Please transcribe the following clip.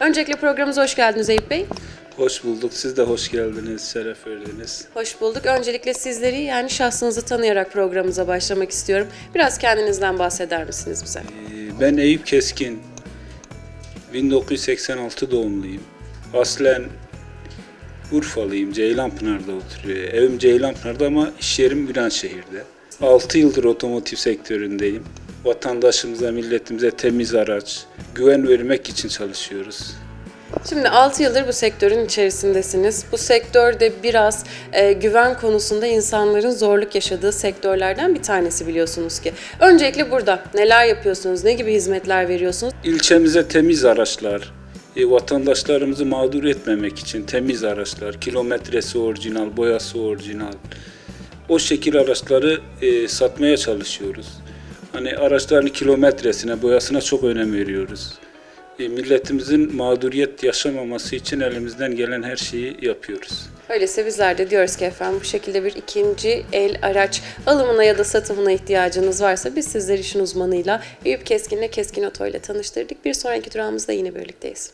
Öncelikle programımıza hoş geldiniz Eyüp Bey. Hoş bulduk. Siz de hoş geldiniz, şeref verdiniz. Hoş bulduk. Öncelikle sizleri yani şahsınızı tanıyarak programımıza başlamak istiyorum. Biraz kendinizden bahseder misiniz bize? Ee, Ben Eyüp Keskin. 1986 doğumluyum. Aslen Urfalıyım. Ceylanpınar'da oturuyor. Evim Ceylanpınar'da ama iş yerim Viranşehir'de. 6 yıldır otomotiv sektöründeyim. Vatandaşımıza, milletimize temiz araç, güven vermek için çalışıyoruz. Şimdi 6 yıldır bu sektörün içerisindesiniz. Bu sektörde biraz e, güven konusunda insanların zorluk yaşadığı sektörlerden bir tanesi biliyorsunuz ki. Öncelikle burada neler yapıyorsunuz, ne gibi hizmetler veriyorsunuz? İlçemize temiz araçlar, e, vatandaşlarımızı mağdur etmemek için temiz araçlar, kilometresi orijinal, boyası orijinal. O şekil araçları e, satmaya çalışıyoruz. Hani araçların kilometresine, boyasına çok önem veriyoruz. E, milletimizin mağduriyet yaşamaması için elimizden gelen her şeyi yapıyoruz. Öyleyse bizler de diyoruz ki efendim bu şekilde bir ikinci el araç alımına ya da satımına ihtiyacınız varsa biz sizleri işin uzmanıyla Eyüp Keskin'le Keskin Oto ile tanıştırdık. Bir sonraki durağımızda yine birlikteyiz.